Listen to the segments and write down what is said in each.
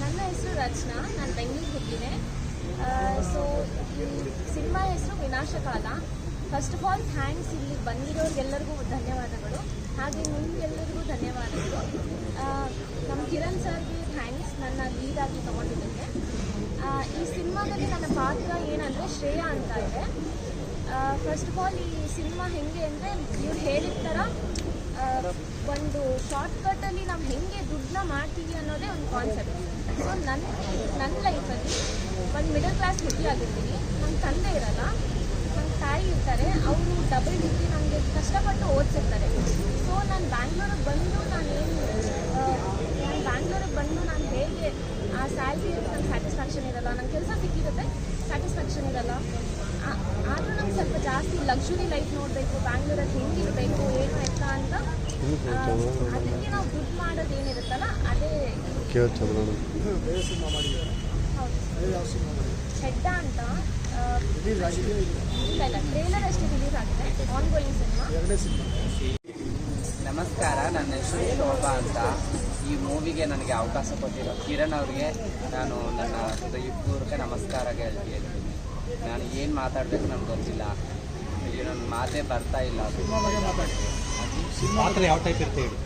ನನ್ನ ಹೆಸರು ರಚನಾ ನಾನು ಬೆಂಗಳೂರಿಗೆ ಹೋಗಿದ್ದೆ ಸೊ ಈ ಸಿನಿಮಾ ಹೆಸರು Vinashakala. First of all thanks ಇಲ್ಲಿ ಬಂದಿರೋರಿಗೆಲ್ಲರಿಗೂ ಧನ್ಯವಾದಗಳು. ಹಾಗೆ ನಿಮಗೆಲ್ಲರಿಗೂ ಧನ್ಯವಾದಗಳು. ನಮ್ಮ ಕಿರಣ್ ಸರ್ಗೆ ಥ್ಯಾಂಕ್ಸ್ ನನ್ನ ಲೀಡಾಗಿ ತೊಗೊಂಡಿದ್ದಕ್ಕೆ. ಈ ಸಿನಿಮಾದಲ್ಲಿ ನನ್ನ ಪಾತ್ರ ಏನಂದರೆ ಶ್ರೇಯಾ ಅಂತ ಇದೆ. ಫಸ್ಟ್ ಆಫ್ ಆಲ್ ಈ ಸಿನಿಮಾ ಹೆಂಗೆ ಅಂದರೆ ಇವ್ರು ಹೇಳಿದ ಥರ ಆ, ಶಾರ್ಟ್ಕಟ್ಟಲ್ಲಿ ನಾವು ಹೆಂಗೆ ದುಡ್ಡನ್ನ ಮಾಡ್ತೀವಿ ಅನ್ನೋದೇ ಒಂದು ಕಾನ್ಸೆಪ್ಟ್ ಸೊ ನನ್ನ ನನ್ನ ಲೈಫಲ್ಲಿ ಒಂದು ಮಿಡಲ್ ಕ್ಲಾಸ್ ಹುಡುಗಿ ಆಗಿರ್ತೀನಿ. ನಮ್ಮ ತಂದೆ ಇರಲ್ಲ. ನಮ್ಮ ತಾಯಿ ಇರ್ತಾರೆ. ಅವರು ಡಬಲ್ ಡಿಗ್ರಿ ನನಗೆ ಕಷ್ಟಪಟ್ಟು ಓದಿಸಿರ್ತಾರೆ. ಸೊ ನಾನು ಬ್ಯಾಂಗ್ಳೂರಿಗೆ ಬಂದು ನಾನು ಏನು ನಾನು ಬ್ಯಾಂಗ್ಳೂರಿಗೆ ಬಂದು ನಾನು ಹೇಗೆ ಆ ಸ್ಯಾಲ್ರಿ ನಂಗೆ ಸ್ಯಾಟಿಸ್ಫ್ಯಾಕ್ಷನ್ ಇರಲ್ಲ. ನನ್ನ ಕೆಲಸ ಸಿಕ್ಕಿರುತ್ತೆ ಸ್ಯಾಟಿಸ್ಫ್ಯಾಕ್ಷನ್ ಇರಲ್ಲ. ಆದರೂ ನಂಗೆ ಸ್ವಲ್ಪ ಜಾಸ್ತಿ ಲಕ್ಸುರಿ ಲೈಫ್ ನೋಡಬೇಕು ಬ್ಯಾಂಗ್ಳೂರಲ್ಲಿ ಹೆಂಗಿರಬೇಕು ಏನು ಎತ್ತ ಅಂತ ಆ, ನಮಸ್ಕಾರ, ನನ್ನ ಹೆಸರು ಶೋಭಾ ಅಂತ. ಈ ಮೂವಿಗೆ ನನಗೆ ಅವಕಾಶ ಕೊಟ್ಟಿರೋ ಕಿರಣ್ ಅವ್ರಿಗೆ ನಾನು ನನ್ನ ಹೃದಯಪೂರ್ವಕ ನಮಸ್ಕಾರ ಹೇಳ್ತೀನಿ. ನಾನು ಏನು ಮಾತಾಡಬೇಕು ನನಗೆ ಗೊತ್ತಿಲ್ಲ. ಇಲ್ಲಿ ನನ್ನ ಮಾತೇ ಬರ್ತಾ ಇಲ್ಲ. ಪಾತ್ರ ಯಾವ ಟೈಪ್ ಇರುತ್ತೆ ಹೇಳಿ?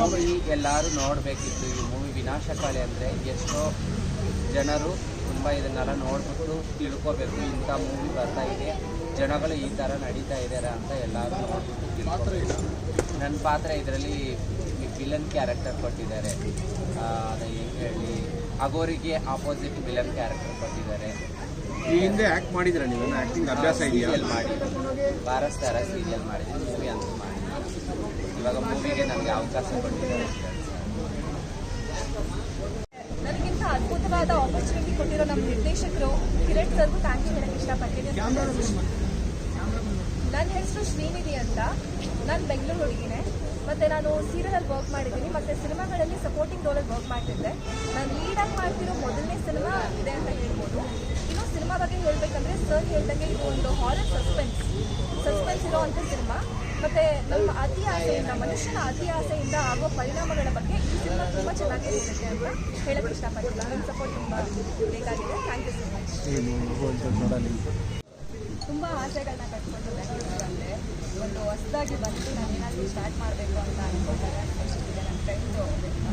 ಮೂವಿ ಎಲ್ಲರೂ ನೋಡಬೇಕಿತ್ತು ಈ ಮೂವಿ ವಿನಾಶಕಾಲಿ ಅಂದರೆ ಎಷ್ಟೋ ಜನರು ತುಂಬ ಇದನ್ನೆಲ್ಲ ನೋಡ್ಬಿಟ್ಟು ತಿಳ್ಕೋಬೇಕು. ಇಂಥ ಮೂವಿ ಬರ್ತಾ ಇದೆ. ಜನಗಳು ಈ ಥರ ನಡೀತಾ ಇದ್ದಾರೆ ಅಂತ ಎಲ್ಲರೂ ನೋಡ್ಬಿಟ್ಟು ತಿಳ್ಕೊಬೇಕು. ನನ್ನ ಪಾತ್ರ ಇದರಲ್ಲಿ ವಿಲನ್ ಕ್ಯಾರೆಕ್ಟರ್ ಕೊಟ್ಟಿದ್ದಾರೆ. ಅದು ಏನು ಹೇಳಿ? ಅಗೋರಿಗೆ ಆಪೋಸಿಟ್ ವಿಲನ್ ಕ್ಯಾರೆಕ್ಟರ್ ಕೊಟ್ಟಿದ್ದಾರೆ. ಈ ಹಿಂದೆ ಆ್ಯಕ್ಟ್ ಮಾಡಿದ್ರೆ ನೀವು? ಆಕ್ಟಿಂಗ್ ಅಭ್ಯಾಸ ಇದೆಯಲ್ಲಿ ಸೀರಿಯಲ್ ಮಾಡಿ ಬಾರಸ್ತಾರ ಸೀರಿಯಲ್ ಮಾಡಿದ್ದೀನಿ ಮೂವಿ ಅಂತ ಮಾಡಿ ಇವಾಗ ಮೂವಿಗೆ ನನಗೆ ಅವಕಾಶ ಕೊಟ್ಟಿದ್ದಾರೆ. ನನಗಿಂತ ಅದ್ಭುತವಾದ ಆಪರ್ಚುನಿಟಿ ಕೊಟ್ಟಿರೋ ನಮ್ಮ ನಿರ್ದೇಶಕರು ಕಿರಣ್ ಸರ್ಗೂ ಯು ಹೇಳಕ್ಕೆ ಇಷ್ಟಪಡ್ತೀನಿ. ನನ್ನ ಹೆಸರು ಶ್ರೀನಿಧಿ ಅಂತ. ನಾನು ಬೆಂಗಳೂರು ಹುಡುಗಿನೇ. ಮತ್ತು ನಾನು ಸೀರಿಯಲಲ್ಲಿ ವರ್ಕ್ ಮಾಡಿದ್ದೀನಿ. ಮತ್ತು ಸಿನಿಮಾಗಳಲ್ಲಿ ಸಪೋರ್ಟಿಂಗ್ ರೋಲಲ್ಲಿ ವರ್ಕ್ ಮಾಡ್ತಿದ್ದೆ. ನಾನು ಲೀಡಾಗಿ ಮಾಡ್ತಿರೋ ಮೊದಲನೇ ಸಿನಿಮಾ ಇದೆ ಅಂತ ಹೇಳ್ಬೋದು. ಇನ್ನು ಸಿನಿಮಾ ಬಗ್ಗೆ ಹೇಳಬೇಕಂದ್ರೆ ಸರ್ ಹೇಳ್ದಂಗೆ ಇದು ಒಂದು ಹಾರರ್ ಸಸ್ಪೆನ್ಸ್ ಸಸ್ಪೆನ್ಸ್ ಇರೋ ಅಂತ ಸಿನಿಮಾ ಮತ್ತು ನಮ್ಮ ಅತಿ ಆಸೆಯಿಂದ ಮನುಷ್ಯನ ಅತಿ ಆಸೆಯಿಂದ ಆಗೋ ಪರಿಣಾಮಗಳ ಬಗ್ಗೆ ಈ ಸಿನಿಮಾ ತುಂಬ ಚೆನ್ನಾಗಿ ಇರುತ್ತೆ ಅಂತ ಹೇಳಕ್ಕೆ ಇಷ್ಟಪಡ್ತೀನಿ. ನಿಮ್ಮ ಸಪೋರ್ಟ್ ತುಂಬ ಬೇಕಾಗಿದೆ. ಥ್ಯಾಂಕ್ ಯು ಸೊ ಮಚ್ ತುಂಬ ಆಸೆಗಳನ್ನ ಕಟ್ಕೊಂಡು ಅಂದರೆ ಒಂದು ಹೊಸದಾಗಿ ಬಂದು ನಾನು ಏನಾದರೂ ಸ್ಟಾರ್ಟ್ ಮಾಡಬೇಕು ಅಂತ ಅಂದ್ಕೊಂಡಾಗ ಇದೆ ನನ್ನ ಫ್ರೆಂಡು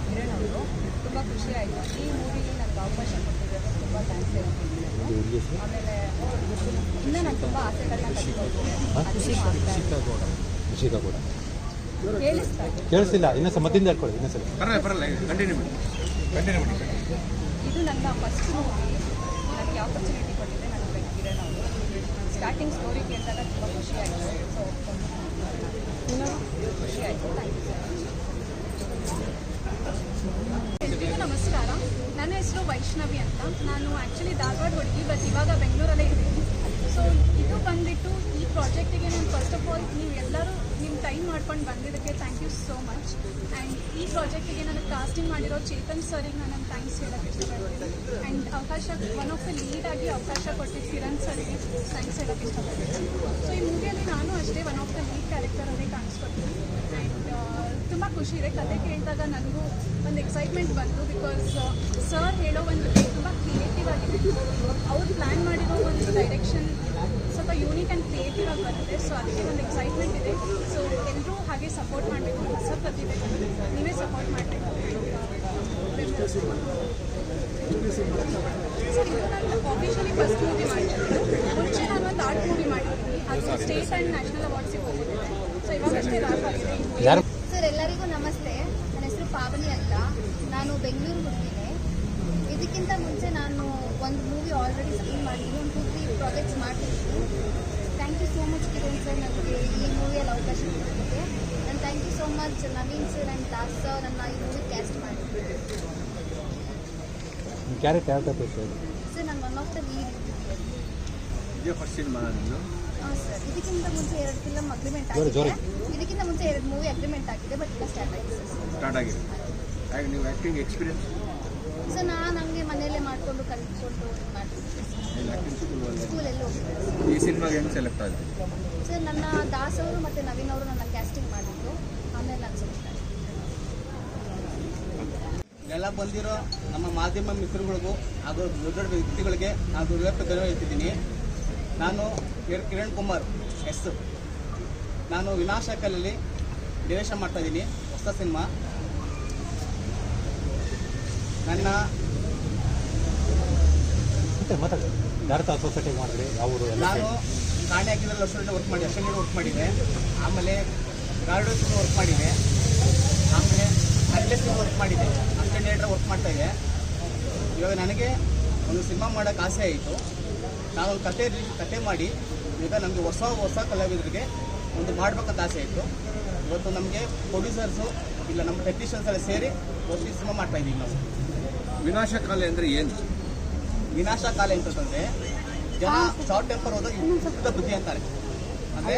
ಕಿರಣ್ ಅವರು. ತುಂಬ ಖುಷಿ ಆಯಿತು. ಈ ಮೂವಿಗೆ ನನಗೆ ಅವಕಾಶ ಕೊಟ್ಟಿದ್ದಾರೆ ತುಂಬ ಥ್ಯಾಂಕ್ಸ್ ಹೇಳ್ತೀನಿ. ಆಮೇಲೆ ಇನ್ನೂ ನಾನು ತುಂಬ ಆಸೆಗಳನ್ನ ಕಟ್ಕೊಂಡು ಅಚೀವ್ ಮಾಡ್ತಾ. ಋಷಿಕಾ ಕೂಡ. ಕೇಳಿಸ್ತಿಲ್ಲ ಇನ್ನೊಂದು ಮತ್ತಿಂದ ಹೇಳ್ಕೊಳ್ಳಿ ಇನ್ನೊಂದ್ಸಲ. ಪರಲ್ಲ ಪರಲ್ಲ ಕಂಟಿನ್ಯೂ ಮಾಡಿ. ಕಂಟಿನ್ಯೂ ಮಾಡಿ. ಇದು ನನ್ನ ಫಸ್ಟ್ ಮೂವಿ ನನಗೆ ಆಪರ್ಚುನಿಟಿ ಕೊಟ್ಟಿದೆ ನನ್ನ ಫ್ರೆಂಡ್ ಕಿರಣ್ ಅವರು. ಸ್ಟಾರ್ಟಿಂಗ್ ಸ್ಟೋರಿ ಕೇಳಿದಾಗ ತುಂಬ ಖುಷಿ ಆಯಿತು. ಸೊ ಖುಷಿ ಆಯಿತು. ಥ್ಯಾಂಕ್ ಯು ಎಲ್ರಿಗೂ ನಮಸ್ಕಾರ. ನನ್ನ ಹೆಸರು ವೈಷ್ಣವಿ ಅಂತ. ನಾನು ಆ್ಯಕ್ಚುಲಿ ಧಾರವಾಡ ಹುಡುಗಿ ಬಟ್ ಇವಾಗ ಬೆಂಗಳೂರಲ್ಲೇ ಇದ್ದೀನಿ. ಸೊ ಇದು ಬಂದ್ಬಿಟ್ಟು ಫಸ್ಟ್ ಆಫ್ ಆಲ್ ನೀವು ಎಲ್ಲರೂ ನಿಮ್ಮ ಟೈಮ್ ಮಾಡ್ಕೊಂಡು ಬಂದಿದ್ದಕ್ಕೆ thank you so much and ಈ ಪ್ರಾಜೆಕ್ಟಿಗೆ ನನಗೆ ಕಾಸ್ಟಿಂಗ್ ಮಾಡಿರೋ ಚೇತನ್ ಸರಿಗೆ ನಾನು ಥ್ಯಾಂಕ್ಸ್ ಹೇಳೋಕ್ಕೆ ಇಷ್ಟಪಡ್ತೀನಿ. ಆ್ಯಂಡ್ ಅವಕಾಶ ಒನ್ ಆಫ್ ದ ಲೀಡ್ ಆಗಿ ಅವಕಾಶ ಕೊಟ್ಟಿದ್ದು ಕಿರಣ್ ಸರಿಗೆ ಥ್ಯಾಂಕ್ಸ್ ಹೇಳೋಕ್ಕೆ ಇಷ್ಟಪಡ್ತೀನಿ. ಸೊ ಈ ಮೂವಿಯಲ್ಲಿ ನಾನು ಅಷ್ಟೇ ಒನ್ ಆಫ್ ದ ಲೀಡ್ ಕ್ಯಾರೆಕ್ಟರಲ್ಲಿ ಕಾಣಿಸ್ಕೊಡ್ತೀನಿ ಆ್ಯಂಡ್ ತುಂಬ ಖುಷಿ ಇದೆ. ಕತೆ ಕೇಳಿದಾಗ ನನಗೂ ಒಂದು ಎಕ್ಸೈಟ್ಮೆಂಟ್ ಬಂತು ಬಿಕಾಸ್ ಸರ್ ಹೇಳೋ ಒಂದು ತುಂಬ ಕ್ರಿಯೇಟಿವ್ ಆಗಿದೆ. ಅವ್ರು ಪ್ಲ್ಯಾನ್ ಮಾಡಿರೋ ಒಂದು ಡೈರೆಕ್ಷನ್ ಯೂನಿಕ್ ಆ್ಯಂಡ್ ಕ್ರಿಯೇಟಿವ್ ಆಗಿ ಬರುತ್ತೆ ಸೊ ಅದಕ್ಕೆ ಒಂದು ಎಕ್ಸೈಟ್ಮೆಂಟ್ ಇದೆ ಸೊ ಎಲ್ಲರೂ ಹಾಗೆ ಸಪೋರ್ಟ್ ಮಾಡಬೇಕು ಹೊಸ ಪ್ರತಿಭೆ ನೀವೇ ಸಪೋರ್ಟ್ ಮಾಡಬೇಕು. ಸರ್ ಇದು ನಾನು ಆಫೀಷಿಯಲಿ ಫಸ್ಟ್ ಮೂವಿ ಮಾಡಿದ್ದೀನಿ ಮುಂಚೆ ನಾನು ಒಂದು ಆರ್ಟ್ ಮೂವಿ ಮಾಡಿದ್ದೀನಿ. ಅದು ಸ್ಟೇಟ್ ಆ್ಯಂಡ್ ನ್ಯಾಷನಲ್ ಅವಾರ್ಡ್ಸಿಗೆ ಹೋಗಿದ್ದೆ ಸೊ ಇವಾಗಷ್ಟೇ ಆಗಿದೆ. ಸರ್ ಎಲ್ಲರಿಗೂ ನಮಸ್ತೆ. ನನ್ನ ಹೆಸರು ಪಾವನಿ ಅಂತ. ನಾನು ಬೆಂಗಳೂರು ಹುಡುಗಿನೇ. ಇದಕ್ಕಿಂತ ಮುಂಚೆ ನಾನು ಒಂದು ಮೂವಿ ಆಲ್ರೆಡಿ ಸ್ಕ್ರೀನ್ ಮಾಡಿದ್ದೀನಿ ಒಂದು ಟೂ ತ್ರೀ ಪ್ರಾಜೆಕ್ಟ್ಸ್ ಮಾಡ್ತಿದ್ದೀನಿ. Thank you so much Kiran sir ನನಗೆ ಈ ಮೂವಿಯಲ್ಲಿ ಅವಕಾಶ ಕೊಟ್ಟಿದ್ದಕ್ಕೆ. ನಾನು thank you so much Naveen sir and Das sir ನನ್ನ ಈ ಮೂವಿ ಕ್ಯಾಸ್ಟ್ ಮಾಡಿದ್ದೀನಿ ಕ್ಯಾರೆಕ್ಟರ್ ಯಾವ ಟೈಪ್ ಹೇಳಿ ಸರ್ ನಾನು ಒನ್ ಆಫ್ ದ ಲೀಡ್ ಇದೇ ಫಸ್ಟ್ ಸಿನಿಮಾ ಹಾಂ ಸರ್ ಇದಕ್ಕಿಂತ ಮುಂಚೆ ಎರಡು ಫಿಲಮ್ ಅಗ್ರಿಮೆಂಟ್. ಆಗಿದೆ. ಇದಕ್ಕಿಂತ ಮುಂಚೆ ಎರಡು ಮೂವಿ ಅಗ್ರಿಮೆಂಟ್ ಆಗಿದೆ ಬಟ್ ಇಲ್ಲ ಸ್ಟಾರ್ಟ್ ಆಗಿದೆ ಸರ್ ಸ್ಟಾರ್ಟ್ ಆಗಿದೆ. ಹಾಗೆ ನೀವು ಆ್ಯಕ್ಟಿಂಗ್ ಎಕ್ಸ್ಪೀರಿಯನ್ಸ್ ಸೊ ನಾನು ಮನೆಯಲ್ಲೇ ಮಾಡಿಕೊಂಡು ಕಲಿತ್ಕೊಂಡು ಸ್ಕೂಲಲ್ಲಿ ಹೋಗಿದ್ದೆ ಈ ಸಿನಿಮಾಗೆ ಹೆಂಗೆ ಸೆಲೆಕ್ಟ್ ಆಗಿದೆ ಸರ್ ನನ್ನ ದಾಸ್ ಅವರು ಮತ್ತು ನವೀನ್ ಅವರು ನನ್ನ ಕ್ಯಾಸ್ಟಿಂಗ್ ಮಾಡಿದ್ರು. ಆಮೇಲೆ ನಾನು ಸೆಲೆಕ್ಟ್ ಆಗಿದೆ ಎಲ್ಲ ಬಂದಿರೋ ನಮ್ಮ ಮಾಧ್ಯಮ ಮಿತ್ರಗಳಿಗೂ ಹಾಗೂ ದೊಡ್ಡ ದೊಡ್ಡ ವ್ಯಕ್ತಿಗಳಿಗೆ ನಾನು ಹೃದಯಕ್ಕೆ ಧನ್ಯವಾದ ಇಟ್ಟಿದ್ದೀನಿ ನಾನು ಕಿರಣ್ ಕಿರಣ್ ಕುಮಾರ್ ಎಸ್. ನಾನು ವಿನಾಶಕಲಲ್ಲಿ ನಿರ್ದೇಶನ ಮಾಡ್ತಾ ಇದ್ದೀನಿ. ಹೊಸ ಸಿನಿಮಾ. ನನ್ನ ಮತ್ತೆ ಮಾತಾಡಿ ಭಾರತ ಸೊಸೈಟಿ ಮಾಡಿದ್ರಿ ಯಾವ ಊರು ಎಲ್ಲ ನಾನು ಕಾಣೆ ಹಾಕಿದ್ರೆ ಅಷ್ಟು ವರ್ಕ್ ಮಾಡಿ ಅಷ್ಟೇ ವರ್ಕ್ ಮಾಡಿದೆ. ಆಮೇಲೆ ಗಾರ್ಡನ್ಸ್ ವರ್ಕ್ ಮಾಡಿದೆ. ಆಮೇಲೆ ಅಡ್ಲೆಸ್ ವರ್ಕ್ ಮಾಡಿದೆ. ಅಸ್ಟೆಂಡೇಟರ್ ವರ್ಕ್ ಮಾಡ್ತಾ ಇದೆ ಇವಾಗ ನನಗೆ ಒಂದು ಸಿನಿಮಾ ಮಾಡೋಕ್ಕೆ ಆಸೆ ಆಯಿತು. ನಾನು ಕತೆ ಕತೆ ಮಾಡಿ ಈಗ ನಮಗೆ ಹೊಸ ಹೊಸ ಕಲಾವಿದರಿಗೆ ಒಂದು ಮಾಡ್ಬೇಕಂತ ಆಸೆ ಇತ್ತು ಇವತ್ತು ನಮಗೆ ಪ್ರೊಡ್ಯೂಸರ್ಸು ಇಲ್ಲ ನಮ್ಮ ಟೆಕ್ನಿಷಿಯನ್ಸ್ ಎಲ್ಲ ಸೇರಿ ಒಂದು ಸಿನಿಮಾ ಮಾಡ್ತಾ ಇದ್ದೀವಿ ನಾವು. ವಿನಾಶಕಾಲೆ ಅಂದರೆ ಏನು? ವಿನಾಶ ಕಾಲ ಅಂತಂದ್ರೆ ಜನ ಶಾರ್ಟ್ ಟೆಂಪರ್ ಹೋದಾಗ ವಿಪರೀತ ಬುದ್ಧಿ ಅಂತಾರೆ. ಅಂದ್ರೆ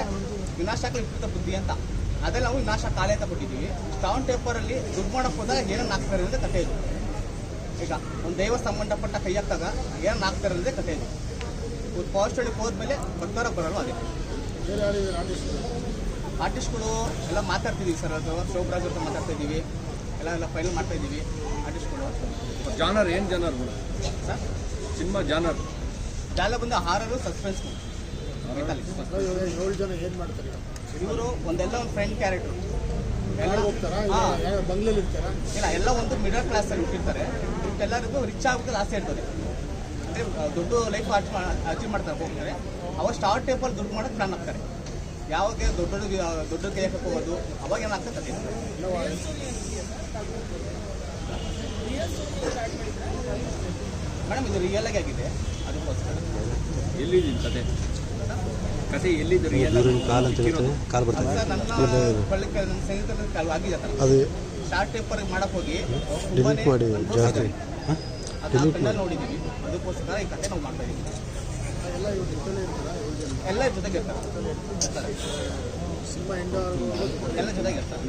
ವಿನಾಶಕ ವಿಪರೀತ ಬುದ್ಧಿ ಅಂತ. ಅದೆಲ್ಲ ನಾವು ವಿನಾಶ ಕಾಲ ಅಂತ ಕೊಟ್ಟಿದ್ದೀವಿ. ಶಾರ್ಟ್ ಟೆಂಪರ್ ಅಲ್ಲಿ ದುಡ್ಡು ಮಾಡಕ್ ಹೋದಾಗ ಏನನ್ನ ಹಾಕ್ತಾರೆ ಅಂದ್ರೆ ಕಥೆ ಇದು. ಈಗ ಒಂದು ದೈವ ಸಂಬಂಧಪಟ್ಟ ಕೈ ಹಾಕ್ದಾಗ ಏನನ್ನ ಹಾಕ್ತಾರೆ ಅಂದ್ರೆ ಕಥೆ ಇದು. ಒಂದು ಪಾಸ್ಟ್ ಸ್ಟಡಿಗೆ ಹೋದ್ಮೇಲೆ ಬರ್ತಾರ ಬರಲ್ಲ ಅದೇ ಆರ್ಟಿಸ್ಟ್ಗಳು ಎಲ್ಲ ಮಾತಾಡ್ತಿದ್ದೀವಿ ಸರ್ ಅದು. ಶೋಭರಾಜ್ ಹತ್ರ ಮಾತಾಡ್ತಾ ಇದ್ದೀವಿ ಎಲ್ಲ ಎಲ್ಲ ಫೈನಲ್ ಮಾಡ್ತಾ ಇದ್ದೀವಿ. ಆರ್ಟಿಸ್ಟ್ಗಳು ಜಾನರ್ ಏನು ಜಾನರ್? Sir cinema genre. ಜಾಲ ಬಂದು ಹಾರರು ಸಸ್ಪೆನ್ಸ್ ಏಳು ಜನ ಏನ್ ಮಾಡ್ತಾರೆ ಇವರು ಒಂದೆಲ್ಲ ಒಂದು ಫ್ರೆಂಡ್ ಕ್ಯಾರೆಕ್ಟರ್ ಎಲ್ಲ ಹೋಗ್ತಾರಾ? ಬಂಗ್ಲೆಲಿ ಇರ್ತಾರಾ? ಇಲ್ಲ ಎಲ್ಲ ಒಂದು ಮಿಡಲ್ ಕ್ಲಾಸ್ ಅಲ್ಲಿ ಹುಟ್ಟಿರ್ತಾರೆ. ಎಲ್ಲರಿಗೂ ರಿಚ್ ಆಗ್ಬೇಕು ಆಸೆ ಇರ್ತದೆ. ಅಂದ್ರೆ ದುಡ್ಡು ಲೈಫ್ ಅಚೀವ್ ಮಾಡ್ತಾರೆ ಹೋಗ್ತಾರೆ. ಅವಾಗ ಸ್ಟಾರ್ಟ್ ಟೇಪಲ್ಲಿ ದುಡ್ಡು ಮಾಡೋಕೆ ಪ್ಲಾನ್ ಆಗ್ತಾರೆ ಯಾವಾಗ ದೊಡ್ಡ ದೊಡ್ಡ ದೊಡ್ಡ ಕೈ ಹೋಗೋದು ಅವಾಗ ಏನಾಗ್ತದೆ? ಮೇಡಮ್ ಇದು ರಿಯಲ್ ಆಗಿ ಆಗಿದೆ. ಅದಕ್ಕೋಸ್ಕರ ಎಲ್ಲಿದ್ದೀನಿ ಕತೆ? ಕತೆ ಎಲ್ಲಿದ್ದು ರಿಯಲ್ ಕಾಲು ಕಾಲ್ ಅಂತ ಇರುತ್ತೆ ಕಾಲ್ ಬರ್ತದೆ ಸರ್ ನನ್ನ ಕೊಳ್ಳಕ್ಕೆ ನನ್ನ ಸ್ನೇಹಿತರ ಕಾಲ್ ಆಗಿದೆ ಆ ಥರ. ಅದು ಶಾರ್ಟ್ ಟೇಪರ್ ಮಾಡಕ್ ಹೋಗಿ ಡಿಲೀಟ್ ಮಾಡಿ ಜಾಸ್ತಿ. ಅದಕ್ಕೋಸ್ಕರ ಈ ಕತೆ ನಾವು ಮಾಡ್ತಾ ಇದೀವಿ. ಎಲ್ಲ ಜೊತೆಗೆ ಇರ್ತಾರೆ. ಎಲ್ಲ ಜೊತೆಗೆ ಇರ್ತಾರೆ.